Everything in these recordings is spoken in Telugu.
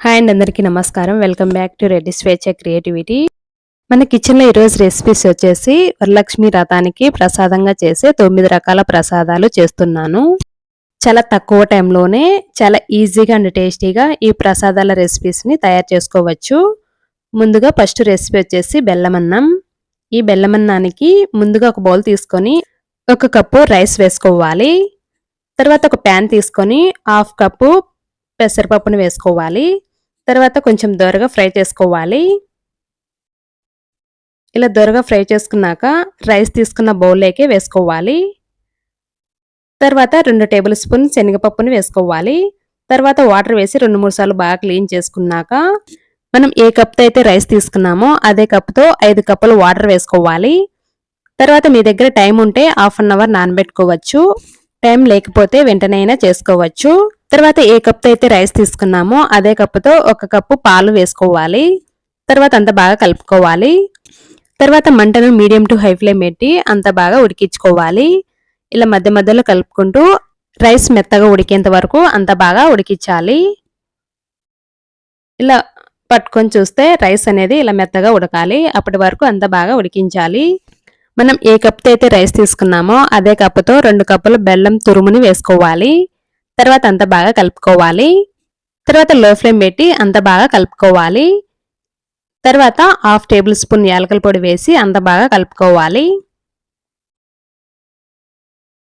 హాయ్ అండ్ అందరికీ నమస్కారం. వెల్కమ్ బ్యాక్ టు రెడ్డి స్వేచ్ఛ క్రియేటివిటీ మన కిచెన్లో ఈరోజు రెసిపీస్ వచ్చేసి వరలక్ష్మి రథానికి ప్రసాదంగా చేసే తొమ్మిది రకాల ప్రసాదాలు చేస్తున్నాను. చాలా తక్కువ టైంలోనే చాలా ఈజీగా అండ్ టేస్టీగా ఈ ప్రసాదాల రెసిపీస్ని తయారు చేసుకోవచ్చు. ముందుగా ఫస్ట్ రెసిపీ వచ్చేసి బెల్లమన్నం. ఈ బెల్లమన్నానికి ముందుగా ఒక బౌల్ తీసుకొని ఒక కప్పు రైస్ వేసుకోవాలి. తర్వాత ఒక ప్యాన్ తీసుకొని హాఫ్ కప్పు పెసరపప్పును వేసుకోవాలి. తర్వాత కొంచెం దొరగా ఫ్రై చేసుకోవాలి. ఇలా దొరగా ఫ్రై చేసుకున్నాక రైస్ తీసుకున్న బౌల్లోకి వేసుకోవాలి. తర్వాత రెండు టేబుల్ స్పూన్ శనగపప్పుని వేసుకోవాలి. తర్వాత వాటర్ వేసి రెండు మూడు సార్లు బాగా క్లీన్ చేసుకున్నాక మనం ఏ కప్తో అయితే రైస్ తీసుకున్నామో అదే కప్తో ఐదు కప్పులు వాటర్ వేసుకోవాలి. తర్వాత మీ దగ్గర టైం ఉంటే హాఫ్ అన్ అవర్ నానబెట్టుకోవచ్చు. టైం లేకపోతే వెంటనైనా చేసుకోవచ్చు. తర్వాత ఏ కప్తో అయితే రైస్ తీసుకున్నామో అదే కప్పుతో ఒక కప్పు పాలు వేసుకోవాలి. తర్వాత అంత బాగా కలుపుకోవాలి. తర్వాత మంటను మీడియం టు హై ఫ్లేమ్ పెట్టి అంత బాగా ఉడికించుకోవాలి. ఇలా మధ్య మధ్యలో కలుపుకుంటూ రైస్ మెత్తగా ఉడికేంత వరకు అంత బాగా ఉడికించాలి. ఇలా పట్టుకొని చూస్తే రైస్ అనేది ఇలా మెత్తగా ఉడకాలి. అప్పటి వరకు అంత బాగా ఉడికించాలి. మనం ఏ కప్తో అయితే రైస్ తీసుకున్నామో అదే కప్పుతో రెండు కప్పుల బెల్లం తురుముని వేసుకోవాలి. తర్వాత అంత బాగా కలుపుకోవాలి. తర్వాత లో ఫ్లేమ్ పెట్టి అంత బాగా కలుపుకోవాలి. తర్వాత హాఫ్ టేబుల్ స్పూన్ యాలకల పొడి వేసి అంత బాగా కలుపుకోవాలి.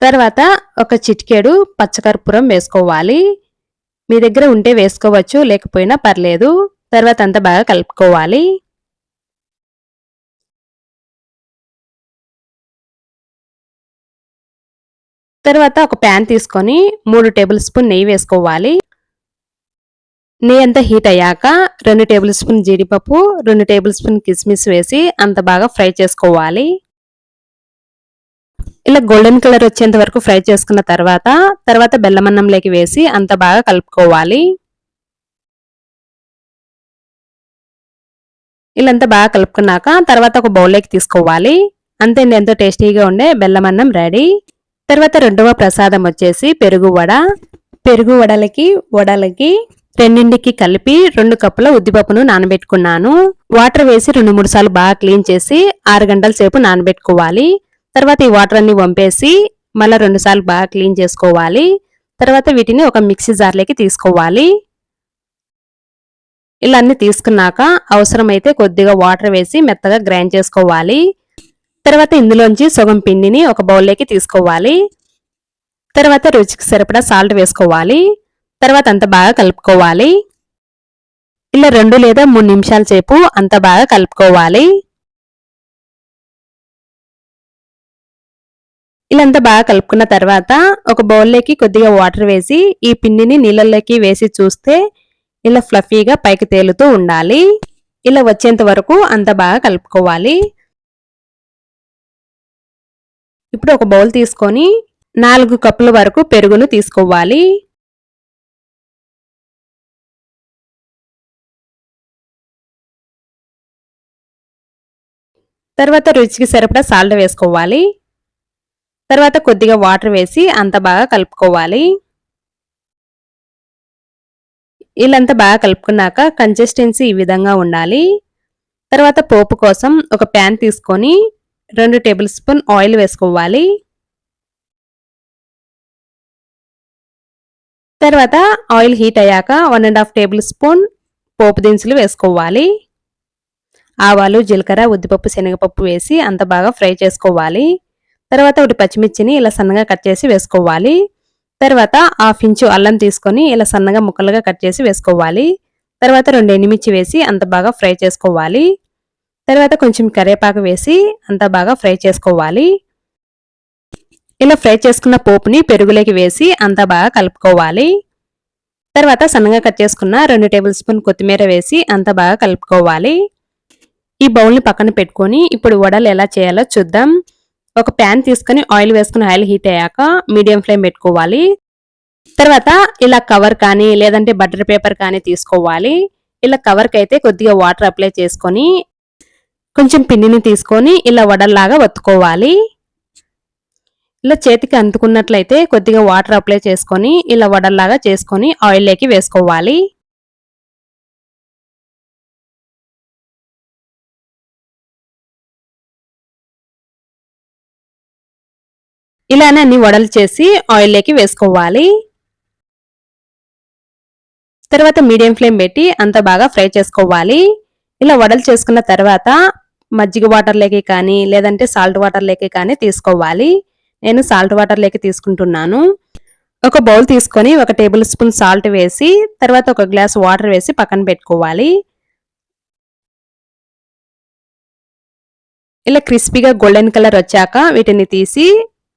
తర్వాత ఒక చిటికేడు పచ్చకర్పూరం వేసుకోవాలి. మీ దగ్గర ఉంటే వేసుకోవచ్చు లేకపోయినా పర్లేదు. తర్వాత అంత బాగా కలుపుకోవాలి. తర్వాత ఒక ప్యాన్ తీసుకొని మూడు టేబుల్ స్పూన్ నెయ్యి వేసుకోవాలి. నెయ్యి అంతా హీట్ అయ్యాక రెండు టేబుల్ స్పూన్ జీడిపప్పు రెండు టేబుల్ స్పూన్ కిస్మిస్ వేసి అంత బాగా ఫ్రై చేసుకోవాలి. ఇలా గోల్డెన్ కలర్ వచ్చేంత వరకు ఫ్రై చేసుకున్న తర్వాత తర్వాత బెల్లమన్నంలోకి వేసి అంత బాగా కలుపుకోవాలి. ఇలా అంతా బాగా కలుపుకున్నాక తర్వాత ఒక బౌల్లోకి తీసుకోవాలి. అంతే ఎంతో టేస్టీగా ఉండే బెల్లమన్నం రెడీ. తర్వాత రెండవ ప్రసాదం వచ్చేసి పెరుగు వడ. పెరుగు వడలకి వడలకి రెండింటికి కలిపి రెండు కప్పుల ఉద్దిపప్పును నానబెట్టుకున్నాను. వాటర్ వేసి రెండు మూడు సార్లు బాగా క్లీన్ చేసి ఆరు గంటల సేపు నానబెట్టుకోవాలి. తర్వాత ఈ వాటర్ అన్ని వంపేసి మళ్ళీ రెండు సార్లు బాగా క్లీన్ చేసుకోవాలి. తర్వాత వీటిని ఒక మిక్సీ జార్లోకి తీసుకోవాలి. ఇలా అన్ని తీసుకున్నాక అవసరమైతే కొద్దిగా వాటర్ వేసి మెత్తగా గ్రైండ్ చేసుకోవాలి. తర్వాత ఇందులోంచి సగం పిండిని ఒక బౌల్లోకి తీసుకోవాలి. తర్వాత రుచికి సరిపడా సాల్ట్ వేసుకోవాలి. తర్వాత అంత బాగా కలుపుకోవాలి. ఇలా రెండు లేదా మూడు నిమిషాల సేపు అంత బాగా కలుపుకోవాలి. ఇలా అంతా బాగా కలుపుకున్న తర్వాత ఒక బౌల్లోకి కొద్దిగా వాటర్ వేసి ఈ పిండిని నీళ్ళలోకి వేసి చూస్తే ఇలా ఫ్లఫీగా పైకి తేలుతూ ఉండాలి. ఇలా వచ్చేంత వరకు అంత బాగా కలుపుకోవాలి. ఇప్పుడు ఒక బౌల్ తీసుకొని నాలుగు కప్పుల వరకు పెరుగును తీసుకోవాలి. తర్వాత రుచికి సరిపడా సాల్ట్ వేసుకోవాలి. తర్వాత కొద్దిగా వాటర్ వేసి అంత బాగా కలుపుకోవాలి. వీళ్ళంతా బాగా కలుపుకున్నాక కన్సిస్టెన్సీ ఈ విధంగా ఉండాలి. తర్వాత పోపు కోసం ఒక ప్యాన్ తీసుకొని రెండు టేబుల్ స్పూన్ ఆయిల్ వేసుకోవాలి. తర్వాత ఆయిల్ హీట్ అయ్యాక one and half tablespoon పోపు దినుసులు వేసుకోవాలి. ఆవాలు జీలకర్ర ఉద్దిపప్పు శనగపప్పు వేసి అంత బాగా ఫ్రై చేసుకోవాలి. తర్వాత ఒకటి పచ్చిమిర్చిని ఇలా సన్నగా కట్ చేసి వేసుకోవాలి. తర్వాత హాఫ్ ఇంచు అల్లం తీసుకొని ఇలా సన్నగా ముక్కలుగా కట్ చేసి వేసుకోవాలి. తర్వాత రెండు ఎండుమిర్చి వేసి అంత బాగా ఫ్రై చేసుకోవాలి. తర్వాత కొంచెం కరివేపాకు వేసి అంత బాగా ఫ్రై చేసుకోవాలి. ఇలా ఫ్రై చేసుకున్న పోపుని పెరుగులోకి వేసి అంత బాగా కలుపుకోవాలి. తర్వాత సన్నగా కట్ చేసుకున్న రెండు టేబుల్ స్పూన్ కొత్తిమీర వేసి అంత బాగా కలుపుకోవాలి. ఈ బౌల్ని పక్కన పెట్టుకొని ఇప్పుడు వడలు ఎలా చేయాలో చూద్దాం. ఒక ప్యాన్ తీసుకుని ఆయిల్ వేసుకుని ఆయిల్ హీట్ అయ్యాక మీడియం ఫ్లేమ్ పెట్టుకోవాలి. తర్వాత ఇలా కవర్ కానీ లేదంటే బటర్ పేపర్ కానీ తీసుకోవాలి. ఇలా కవర్కి అయితే కొద్దిగా వాటర్ అప్లై చేసుకొని కొంచెం పిండిని తీసుకొని ఇలా వడల్లాగా వత్తుకోవాలి. ఇలా చేతికి అందుకున్నట్లయితే కొద్దిగా వాటర్ అప్లై చేసుకొని ఇలా వడల్లాగా చేసుకొని ఆయిల్లోకి వేసుకోవాలి. ఇలానే అన్ని వడలు చేసి ఆయిల్లోకి వేసుకోవాలి. తర్వాత మీడియం ఫ్లేమ్ పెట్టి అంత బాగా ఫ్రై చేసుకోవాలి. ఇలా వడలు చేసుకున్న తర్వాత మజ్జిగ వాటర్ లేకి కానీ లేదంటే సాల్ట్ వాటర్ లేకి కానీ తీసుకోవాలి. నేను సాల్ట్ వాటర్ లేక తీసుకుంటున్నాను. ఒక బౌల్ తీసుకొని ఒక టేబుల్ స్పూన్ సాల్ట్ వేసి తర్వాత ఒక గ్లాస్ వాటర్ వేసి పక్కన పెట్టుకోవాలి. ఇలా క్రిస్పీగా గోల్డెన్ కలర్ వచ్చాక వీటిని తీసి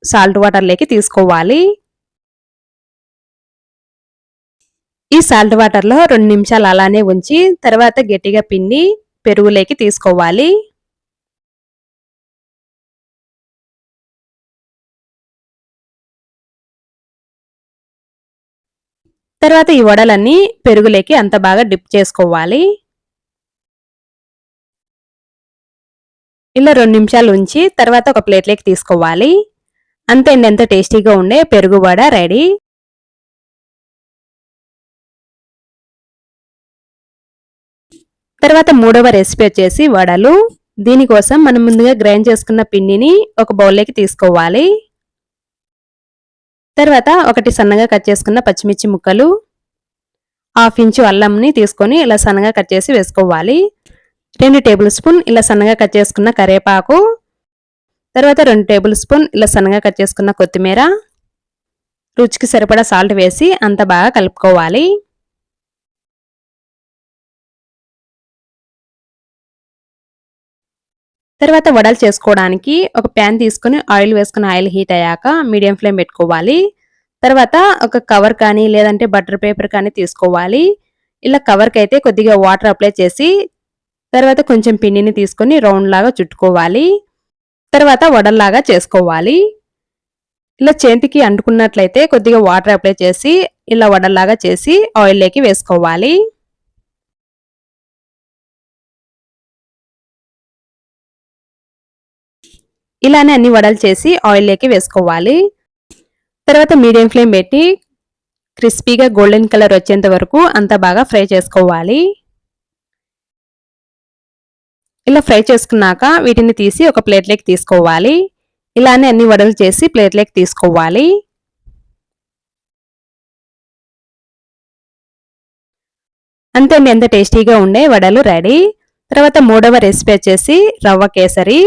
సాల్ట్ వాటర్లోకి తీసుకోవాలి. ఈ సాల్ట్ వాటర్లో రెండు నిమిషాలు అలానే ఉంచి తర్వాత గట్టిగా పిండి పెరుగులోకి తీసుకోవాలి. తర్వాత ఈ వడలన్నీ పెరుగులోకి అంత బాగా డిప్ చేసుకోవాలి. ఇలా రెండు నిమిషాలు ఉంచి తర్వాత ఒక ప్లేట్లోకి తీసుకోవాలి. అంతే అండి ఎంత టేస్టీగా ఉండే పెరుగు వడ రెడీ. తర్వాత మూడవ రెసిపీ వచ్చేసి వడలు. దీనికోసం మనం ముందుగా గ్రైండ్ చేసుకున్న పిండిని ఒక బౌల్లోకి తీసుకోవాలి. తర్వాత ఒకటి సన్నగా కట్ చేసుకున్న పచ్చిమిర్చి ముక్కలు హాఫ్ ఇంచు అల్లంని తీసుకొని ఇలా సన్నగా కట్ చేసి వేసుకోవాలి. రెండు టేబుల్ స్పూన్ ఇలా సన్నగా కట్ చేసుకున్న కరివేపాకు తర్వాత రెండు టేబుల్ స్పూన్ ఇలా సన్నగా కట్ చేసుకున్న కొత్తిమీర రుచికి సరిపడా సాల్ట్ వేసి అంత బాగా కలుపుకోవాలి. తర్వాత వడలు చేసుకోవడానికి ఒక ప్యాన్ తీసుకుని ఆయిల్ వేసుకుని ఆయిల్ హీట్ అయ్యాక మీడియం ఫ్లేమ్ పెట్టుకోవాలి. తర్వాత ఒక కవర్ కానీ లేదంటే బటర్ పేపర్ కానీ తీసుకోవాలి. ఇలా కవర్కి అయితే కొద్దిగా వాటర్ అప్లై చేసి తర్వాత కొంచెం పిండిని తీసుకొని రౌండ్ లాగా చుట్టుకోవాలి. తర్వాత వడల్లాగా చేసుకోవాలి. ఇలా చేతికి అంటుకున్నట్లయితే కొద్దిగా వాటర్ అప్లై చేసి ఇలా వడల్లాగా చేసి ఆయిల్లోకి వేసుకోవాలి. ఇలానే అన్ని వడలు చేసి ఆయిల్లోకి వేసుకోవాలి. తర్వాత మీడియం ఫ్లేమ్ పెట్టి క్రిస్పీగా గోల్డెన్ కలర్ వచ్చేంత వరకు అంత బాగా ఫ్రై చేసుకోవాలి. ఇలా ఫ్రై చేసుకున్నాక వీటిని తీసి ఒక ప్లేట్లోకి తీసుకోవాలి. ఇలానే అన్ని వడలు చేసి ప్లేట్లోకి తీసుకోవాలి. అంతే ఎంత టేస్టీగా ఉండే వడలు రెడీ తర్వాత మూడవ రెసిపీ వచ్చేసి రవ్వ కేసరి.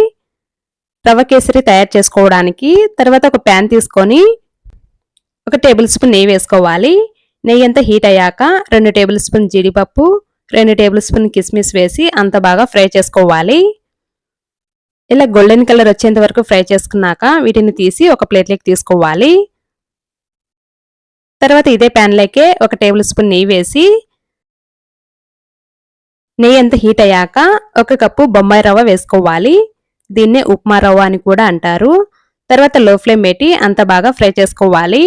రవ్వ కేసరి తయారు చేసుకోవడానికి తర్వాత ఒక ప్యాన్ తీసుకొని ఒక టేబుల్ స్పూన్ నెయ్యి వేసుకోవాలి. నెయ్యి అంతా హీట్ అయ్యాక రెండు టేబుల్ స్పూన్ జీడిపప్పు రెండు టేబుల్ స్పూన్ కిస్మిస్ వేసి అంత బాగా ఫ్రై చేసుకోవాలి. ఇలా గోల్డెన్ కలర్ వచ్చేంత వరకు ఫ్రై చేసుకున్నాక వీటిని తీసి ఒక ప్లేట్లోకి తీసుకోవాలి. తర్వాత ఇదే ప్యాన్లోకే ఒక టేబుల్ స్పూన్ నెయ్యి వేసి నెయ్యి అంతా హీట్ అయ్యాక ఒక కప్పు బొంబాయి రవ్వ వేసుకోవాలి. దీన్నే ఉప్మా రవ్వ అని కూడా అంటారు. తర్వాత లో ఫ్లేమ్ పెట్టి అంత బాగా ఫ్రై చేసుకోవాలి.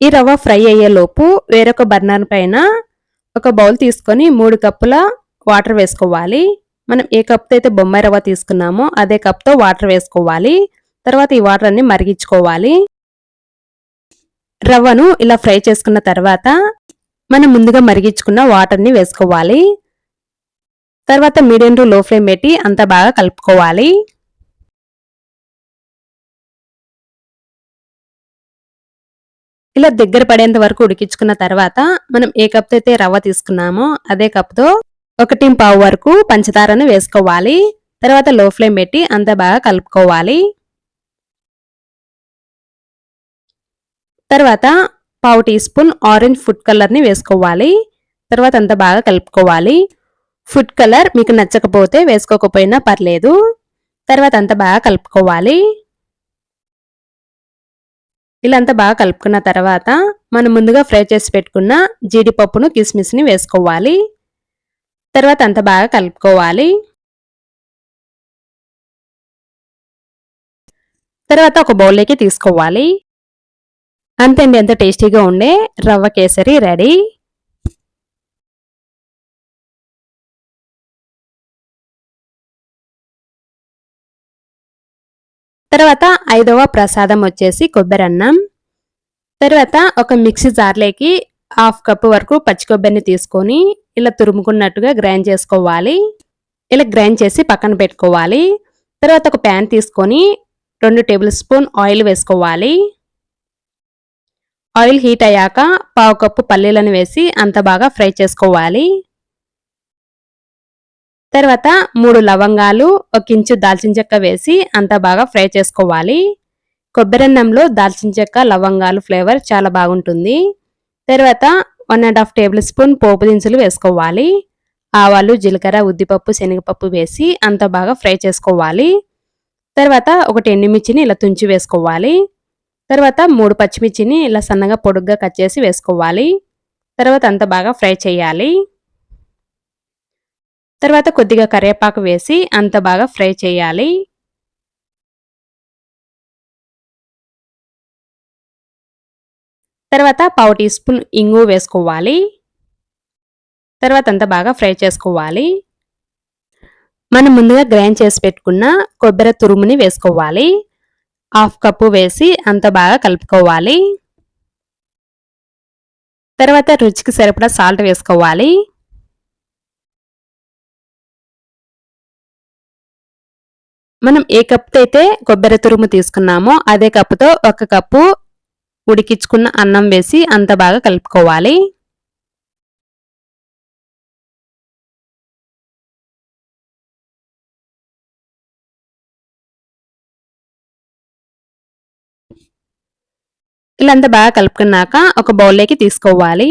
ఈ రవ్వ ఫ్రై అయ్యేలోపు వేరొక బర్నర్ పైన ఒక బౌల్ తీసుకొని మూడు కప్పుల వాటర్ వేసుకోవాలి. మనం ఏ కప్తో అయితే బొమ్మాయి రవ్వ తీసుకున్నామో అదే కప్తో వాటర్ వేసుకోవాలి. తర్వాత ఈ వాటర్ అన్ని మరిగించుకోవాలి. రవ్వను ఇలా ఫ్రై చేసుకున్న తర్వాత మనం ముందుగా మరిగించుకున్న వాటర్ని వేసుకోవాలి. తర్వాత మీడియం టు లో ఫ్లేమ్ పెట్టి అంత బాగా కలుపుకోవాలి. ఇలా దగ్గర పడేంత వరకు ఉడికించుకున్న తర్వాత మనం ఏ కప్తో అయితే రవ్వ తీసుకున్నామో అదే కప్తో ఒకటి పావు వరకు పంచదారను వేసుకోవాలి. తర్వాత లో ఫ్లేమ్ పెట్టి అంత బాగా కలుపుకోవాలి. తర్వాత పావు టీ స్పూన్ ఆరెంజ్ ఫుడ్ కలర్ని వేసుకోవాలి. తర్వాత అంత బాగా కలుపుకోవాలి. ఫుడ్ కలర్ మీకు నచ్చకపోతే వేసుకోకపోయినా పర్లేదు. తర్వాత అంత బాగా కలుపుకోవాలి. ఇలా అంతా బాగా కలుపుకున్న తర్వాత మనం ముందుగా ఫ్రై చేసి పెట్టుకున్న జీడిపప్పును కిస్మిస్ని వేసుకోవాలి. తర్వాత అంత బాగా కలుపుకోవాలి. తర్వాత ఒక బౌల్లోకి తీసుకోవాలి. అంతే ఎంత టేస్టీగా ఉండే రవ్వ కేసరి రెడీ. తర్వాత ఐదవ ప్రసాదం వచ్చేసి కొబ్బరి అన్నం. తర్వాత ఒక మిక్సీ జార్లోకి హాఫ్ కప్ వరకు పచ్చి కొబ్బరిని తీసుకొని ఇలా తురుముకున్నట్టుగా గ్రైండ్ చేసుకోవాలి. ఇలా గ్రైండ్ చేసి పక్కన పెట్టుకోవాలి. తర్వాత ఒక ప్యాన్ తీసుకొని రెండు టేబుల్ స్పూన్ ఆయిల్ వేసుకోవాలి. ఆయిల్ హీట్ అయ్యాక పావు కప్పు పల్లీలను వేసి అంత బాగా ఫ్రై చేసుకోవాలి. తర్వాత మూడు లవంగాలు ఒక ఇంచు దాల్చిన చెక్క వేసి అంత బాగా ఫ్రై చేసుకోవాలి. కొబ్బరన్నంలో దాల్చిన చెక్క లవంగాలు ఫ్లేవర్ చాలా బాగుంటుంది. తర్వాత one and half tablespoon పోపు దినుసులు వేసుకోవాలి. ఆవాలు జీలకర్ర ఉద్దిపప్పు శనగపప్పు వేసి అంత బాగా ఫ్రై చేసుకోవాలి. తర్వాత ఒకటి ఎండుమిర్చిని ఇలా తుంచి వేసుకోవాలి. తర్వాత మూడు పచ్చిమిర్చిని ఇలా సన్నగా పొడుగ్గా కట్ చేసి వేసుకోవాలి. తర్వాత అంత బాగా ఫ్రై చేయాలి. తర్వాత కొద్దిగా కరివేపాకు వేసి అంత బాగా ఫ్రై చేయాలి. తర్వాత పావు టీ స్పూన్ ఇంగు వేసుకోవాలి. తర్వాత అంతా బాగా ఫ్రై చేసుకోవాలి. మనం ముందుగా గ్రైండ్ చేసి పెట్టుకున్న కొబ్బరి తురుముని వేసుకోవాలి. హాఫ్ కప్పు వేసి అంత బాగా కలుపుకోవాలి. తర్వాత రుచికి సరిపడా సాల్ట్ వేసుకోవాలి. మనం ఏ కప్తో అయితే కొబ్బరి తురుము తీసుకున్నామో అదే కప్పుతో ఒక కప్పు ఉడికించుకున్న అన్నం వేసి అంత బాగా కలుపుకోవాలి. ఇలా అంతా బాగా కలుపుకున్నాక ఒక బౌల్లోకి తీసుకోవాలి.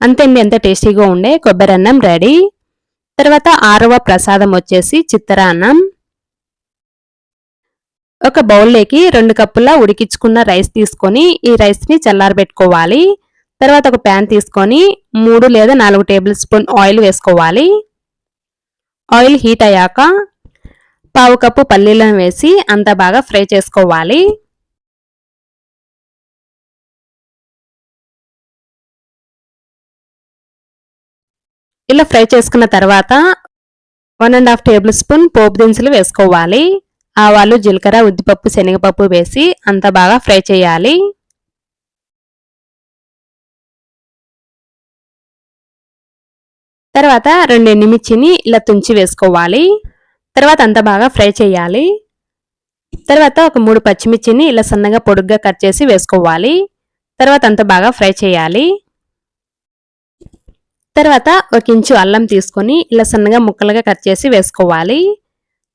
అంతేండి ఎంత టేస్టీగా ఉండే కొబ్బరి అన్నం రెడీ. తర్వాత ఆరవ ప్రసాదం వచ్చేసి చిత్తరాన్నం. ఒక బౌల్లోకి రెండు కప్పుల ఉడికించుకున్న రైస్ తీసుకొని ఈ రైస్ని చల్లారబెట్టుకోవాలి. తర్వాత ఒక ప్యాన్ తీసుకొని మూడు లేదా నాలుగు టేబుల్ స్పూన్ ఆయిల్ వేసుకోవాలి. ఆయిల్ హీట్ అయ్యాక పావు కప్పు పల్లీలను వేసి అంత బాగా ఫ్రై చేసుకోవాలి. ఇలా ఫ్రై చేసుకున్న తర్వాత one and half tablespoon పోపు దినుసులు వేసుకోవాలి. ఆవాలు జీలకర్ర ఉద్దిపప్పు శనగపప్పు వేసి అంత బాగా ఫ్రై చేయాలి. తర్వాత రెండు ఎండుమిర్చిని ఇలా తుంచి వేసుకోవాలి. తర్వాత అంత బాగా ఫ్రై చేయాలి. తర్వాత ఒక మూడు పచ్చిమిర్చిని ఇలా సన్నగా పొడుగ్గా కట్ చేసి వేసుకోవాలి. తర్వాత అంత బాగా ఫ్రై చేయాలి. తర్వాత ఒక ఇంచు అల్లం తీసుకొని ఇలా సన్నగా ముక్కలుగా కట్ చేసి వేసుకోవాలి.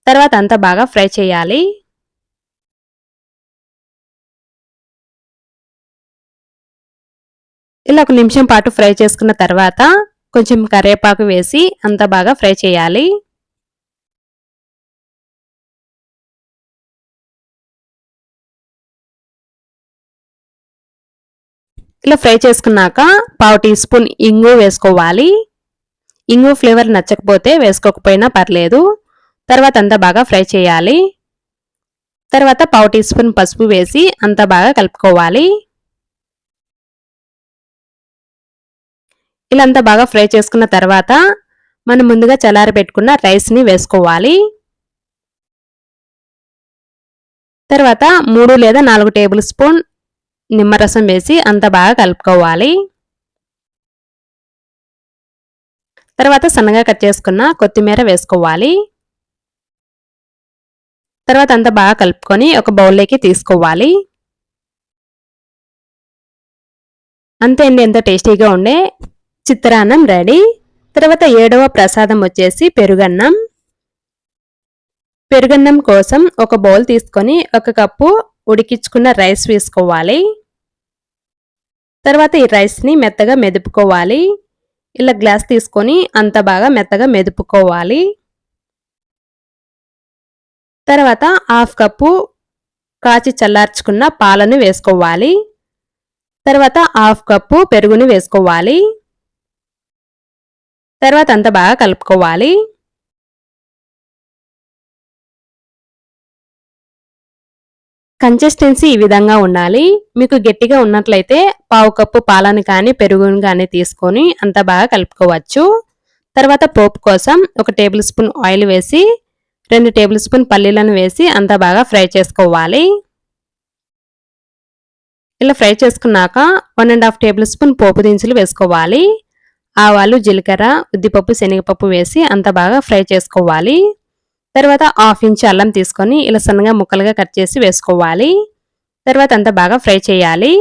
తర్వాత అంతా బాగా ఫ్రై చేయాలి. ఇలా ఒక నిమిషం పాటు ఫ్రై చేసుకున్న తర్వాత కొంచెం కరివేపాకు వేసి అంత బాగా ఫ్రై చేయాలి. ఇలా ఫ్రై చేసుకున్నాక పావు టీ స్పూన్ ఇంగు వేసుకోవాలి. ఇంగు ఫ్లేవర్ నచ్చకపోతే వేసుకోకపోయినా పర్లేదు. తర్వాత అంతా బాగా ఫ్రై చేయాలి. తర్వాత పావు టీ స్పూన్ పసుపు వేసి అంతా బాగా కలుపుకోవాలి. ఇలా అంతా బాగా ఫ్రై చేసుకున్న తర్వాత మనం ముందుగా చల్లారి పెట్టుకున్న రైస్ని వేసుకోవాలి. తర్వాత మూడు లేదా నాలుగు టేబుల్ స్పూన్ నిమ్మరసం వేసి అంత బాగా కలుపుకోవాలి. తర్వాత సన్నగా కట్ చేసుకున్న కొత్తిమీర వేసుకోవాలి. తర్వాత అంతా బాగా కలుపుకొని ఒక బౌల్లోకి తీసుకోవాలి. అంతే అండి ఎంత టేస్టీగా ఉండే. చిత్రాన్నం రెడీ. తర్వాత ఏడవ ప్రసాదం వచ్చేసి పెరుగన్నం. పెరుగన్నం కోసం ఒక బౌల్ తీసుకొని ఒక కప్పు ఉడికించుకున్న రైస్ వేసుకోవాలి. తర్వాత ఈ రైస్ని మెత్తగా మెదుపుకోవాలి. ఇలా గ్లాస్ తీసుకొని అంత బాగా మెత్తగా మెదుపుకోవాలి. తర్వాత హాఫ్ కప్పు కాచి చల్లార్చుకున్న పాలను వేసుకోవాలి. తర్వాత హాఫ్ కప్పు పెరుగుని వేసుకోవాలి. తర్వాత అంత బాగా కలుపుకోవాలి. కన్సిస్టెన్సీ ఈ విధంగా ఉండాలి. మీకు గట్టిగా ఉన్నట్లయితే పావు కప్పు పాలను కానీ పెరుగుని కానీ తీసుకొని అంత బాగా కలుపుకోవచ్చు. తర్వాత పోపు కోసం ఒక టేబుల్ స్పూన్ ఆయిల్ వేసి రెండు టేబుల్ స్పూన్ పల్లీలను వేసి అంత బాగా ఫ్రై చేసుకోవాలి. ఇలా ఫ్రై చేసుకున్నాక one and half tablespoon పోపు దినుసులు వేసుకోవాలి. ఆవాలు జీలకర్ర ఉద్దిపప్పు శనగపప్పు వేసి అంత బాగా ఫ్రై చేసుకోవాలి. తర్వాత హాఫ్ ఇంచ్ అల్లం తీసుకొని ఇలా సన్నగా ముక్కలుగా కట్ చేసి వేసుకోవాలి. తర్వాత అంతా బాగా ఫ్రై చేయాలి.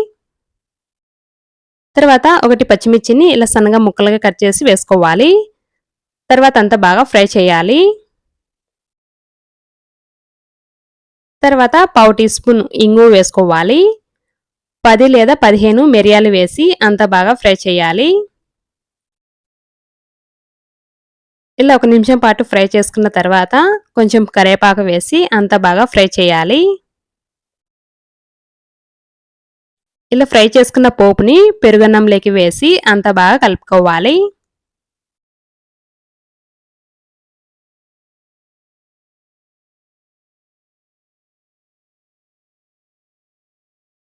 తర్వాత ఒకటి పచ్చిమిర్చిని ఇలా సన్నగా ముక్కలుగా కట్ చేసి వేసుకోవాలి. తర్వాత అంతా బాగా ఫ్రై చేయాలి. తర్వాత పావు టీ స్పూన్ ఇంగు వేసుకోవాలి. పది లేదా పదిహేను మిరియాలు వేసి అంత బాగా ఫ్రై చేయాలి. ఇలా ఒక నిమిషం పాటు ఫ్రై చేసుకున్న తర్వాత కొంచెం కరేపాకు వేసి అంత బాగా ఫ్రై చేయాలి. ఇలా ఫ్రై చేసుకున్న పోపుని పెరుగన్నంలోకి వేసి అంత బాగా కలుపుకోవాలి.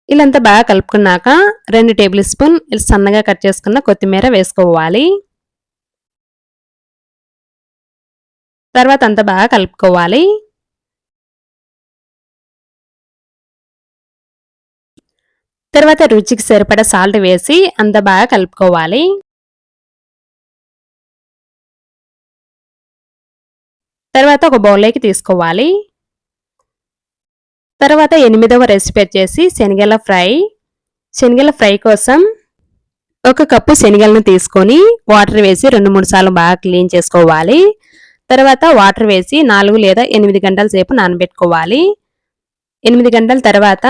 ఇలా బాగా కలుపుకున్నాక రెండు టేబుల్ స్పూన్ సన్నగా కట్ చేసుకున్న కొత్తిమీర వేసుకోవాలి. తర్వాత అంత బాగా కలుపుకోవాలి. తర్వాత రుచికి సరిపడా సాల్ట్ వేసి అంత బాగా కలుపుకోవాలి. తర్వాత ఒక బౌల్లోకి తీసుకోవాలి. తర్వాత ఎనిమిదవ రెసిపీ వచ్చేసి శనగల ఫ్రై. శనగల ఫ్రై కోసం ఒక కప్పు శనగలను తీసుకొని వాటర్ వేసి రెండు మూడు సార్లు బాగా క్లీన్ చేసుకోవాలి. తర్వాత వాటర్ వేసి నాలుగు లేదా ఎనిమిది గంటల సేపు నానబెట్టుకోవాలి. ఎనిమిది గంటల తర్వాత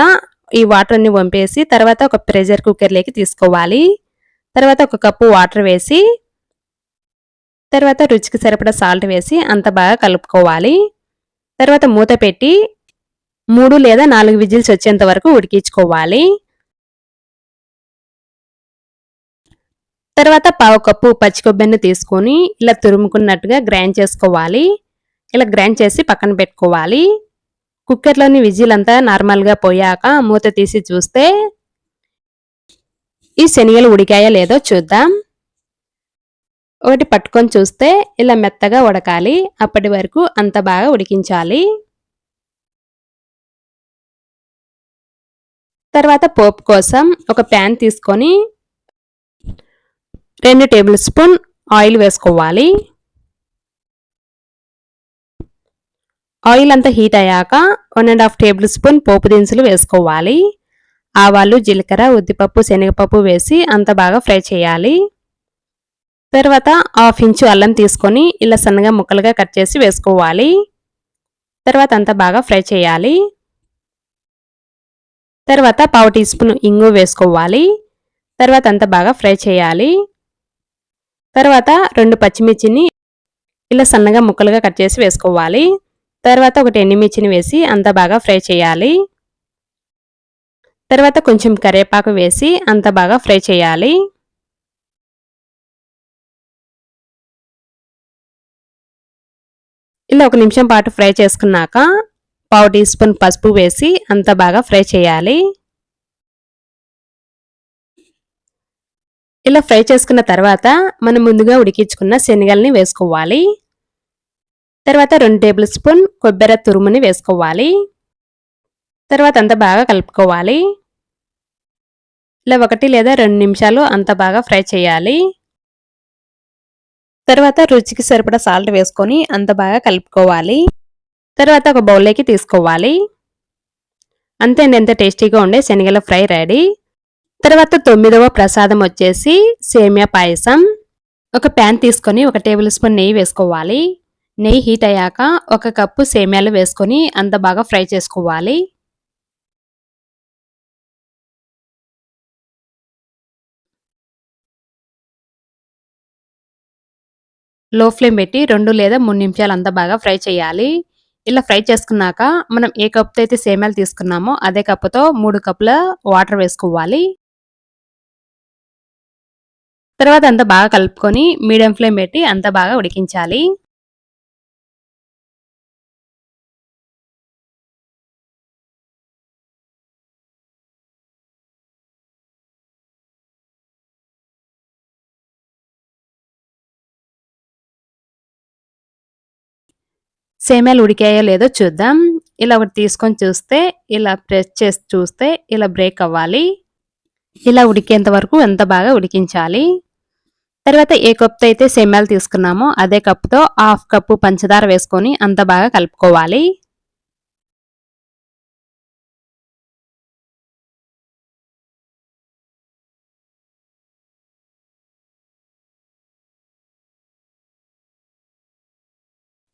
ఈ వాటర్ని వంపేసి తర్వాత ఒక ప్రెషర్ కుక్కర్లోకి తీసుకోవాలి. తర్వాత ఒక కప్పు వాటర్ వేసి తర్వాత రుచికి సరిపడా సాల్ట్ వేసి అంత బాగా కలుపుకోవాలి. తర్వాత మూత పెట్టి మూడు లేదా నాలుగు విజిల్స్ వచ్చేంత వరకు ఉడికించుకోవాలి. తర్వాత పావు కప్పు పచ్చి కొబ్బరిని తీసుకొని ఇలా తురుముకున్నట్టుగా గ్రైండ్ చేసుకోవాలి. ఇలా గ్రైండ్ చేసి పక్కన పెట్టుకోవాలి. కుక్కర్లోని విజిల్ అంతా నార్మల్గా పోయాక మూత తీసి చూస్తే ఈ శనగలు ఉడికాయా లేదో చూద్దాం. ఒకటి పట్టుకొని చూస్తే ఇలా మెత్తగా ఉడకాలి. అప్పటి వరకు అంత బాగా ఉడికించాలి. తర్వాత పోపు కోసం ఒక ప్యాన్ తీసుకొని రెండు టేబుల్ స్పూన్ ఆయిల్ వేసుకోవాలి. ఆయిల్ అంతా హీట్ అయ్యాక one and half tablespoon పోపు దినుసులు వేసుకోవాలి. ఆవాలు జీలకర్ర ఉద్దిపప్పు శనగపప్పు వేసి అంత బాగా ఫ్రై చేయాలి. తర్వాత హాఫ్ ఇంచు అల్లం తీసుకొని ఇలా సన్నగా ముక్కలుగా కట్ చేసి వేసుకోవాలి. తర్వాత అంతా బాగా ఫ్రై చేయాలి. తర్వాత పావు టీ స్పూన్ ఇంగు వేసుకోవాలి. తర్వాత అంతా బాగా ఫ్రై చేయాలి. తర్వాత రెండు పచ్చిమిర్చిని ఇలా సన్నగా ముక్కలుగా కట్ చేసి వేసుకోవాలి. తర్వాత ఒకటి ఎండుమిర్చిని వేసి అంత బాగా ఫ్రై చేయాలి. తర్వాత కొంచెం కరివేపాకు వేసి అంత బాగా ఫ్రై చేయాలి. ఇలా ఒక నిమిషం పాటు ఫ్రై చేసుకున్నాక పావు టీ స్పూన్ పసుపు వేసి అంత బాగా ఫ్రై చేయాలి. ఇలా ఫ్రై చేసుకున్న తర్వాత మనం ముందుగా ఉడికించుకున్న శనగల్ని వేసుకోవాలి. తర్వాత రెండు టేబుల్ స్పూన్ కొబ్బరి తురుముని వేసుకోవాలి. తర్వాత అంత బాగా కలుపుకోవాలి. ఇలా ఒకటి లేదా రెండు నిమిషాలు అంత బాగా ఫ్రై చేయాలి. తర్వాత రుచికి సరిపడా సాల్ట్ వేసుకొని అంత బాగా కలుపుకోవాలి. తర్వాత ఒక బౌల్లోకి తీసుకోవాలి. అంతే ఎంత టేస్టీగా ఉండే శనగల ఫ్రై రెడీ. తర్వాత తొమ్మిదవ ప్రసాదం వచ్చేసి సేమియా పాయసం. ఒక ప్యాన్ తీసుకొని ఒక టేబుల్ స్పూన్ నెయ్యి వేసుకోవాలి. నెయ్యి హీట్ అయ్యాక ఒక కప్పు సేమియాలు వేసుకొని అంత బాగా ఫ్రై చేసుకోవాలి. లో ఫ్లేమ్ పెట్టి రెండు లేదా మూడు నిమిషాలు అంతా బాగా ఫ్రై చేయాలి. ఇలా ఫ్రై చేసుకున్నాక మనం ఏ కప్తో అయితే సేమ్యాలు తీసుకున్నామో అదే కప్పుతో మూడు కప్పుల వాటర్ వేసుకోవాలి. తర్వాత అంతా బాగా కలుపుకొని మీడియం ఫ్లేమ్ పెట్టి అంతా బాగా ఉడికించాలి. సేమ్యాలు ఉడికాయో లేదో చూద్దాం. ఇలా ఒకటి తీసుకొని చూస్తే ఇలా ప్రెస్ చేసి చూస్తే ఇలా బ్రేక్ అవ్వాలి. ఇలా ఉడికేంత వరకు ఎంత బాగా ఉడికించాలి. తర్వాత ఏ కప్తో అయితే సెమ్యాలు తీసుకున్నామో అదే కప్తో హాఫ్ కప్పు పంచదార వేసుకొని అంత బాగా కలుపుకోవాలి.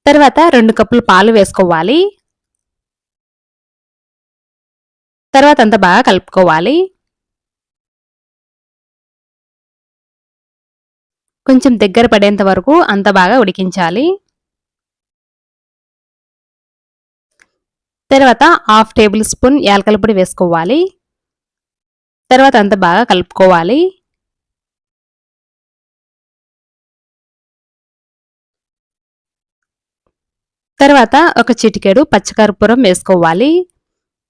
తర్వాత రెండు కప్పులు పాలు వేసుకోవాలి. తర్వాత అంత బాగా కలుపుకోవాలి. కొంచెం దగ్గర పడేంత వరకు అంత బాగా ఉడికించాలి. తర్వాత హాఫ్ టేబుల్ స్పూన్ యాలకల పొడి వేసుకోవాలి. తర్వాత అంత బాగా కలుపుకోవాలి. తర్వాత ఒక చిటికెడు పచ్చకర్పూరం వేసుకోవాలి.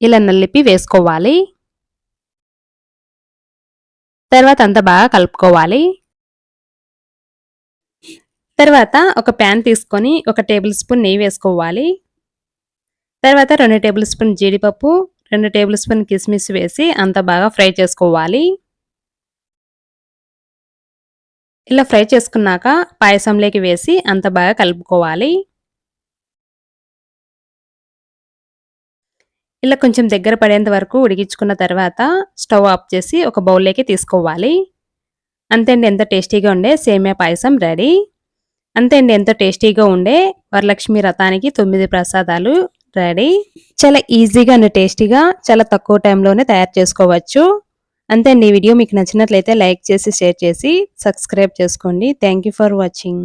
ఇలా నల్లిపి వేసుకోవాలి. తర్వాత అంత బాగా కలుపుకోవాలి. తర్వాత ఒక ప్యాన్ తీసుకొని ఒక టేబుల్ స్పూన్ నెయ్యి వేసుకోవాలి. తర్వాత రెండు టేబుల్ స్పూన్ జీడిపప్పు రెండు టేబుల్ స్పూన్ కిస్మిస్ వేసి అంత బాగా ఫ్రై చేసుకోవాలి. ఇలా ఫ్రై చేసుకున్నాక పాయసంలోకి వేసి అంత బాగా కలుపుకోవాలి. ఇలా కొంచెం దగ్గర పడేంత వరకు ఉడికించుకున్న తర్వాత స్టవ్ ఆఫ్ చేసి ఒక బౌల్లోకి తీసుకోవాలి. అంతే అండి ఎంత టేస్టీగా ఉండే సేమియా పాయసం రెడీ. అంతే అండి ఎంతో టేస్టీగా ఉండే వరలక్ష్మి రథానికి తొమ్మిది ప్రసాదాలు రెడీ. చాలా ఈజీగా అండ్ టేస్టీగా చాలా తక్కువ టైంలోనే తయారు చేసుకోవచ్చు. అంతే అండి ఈ వీడియో మీకు నచ్చినట్లయితే లైక్ చేసి షేర్ చేసి సబ్స్క్రైబ్ చేసుకోండి. Thank for watching.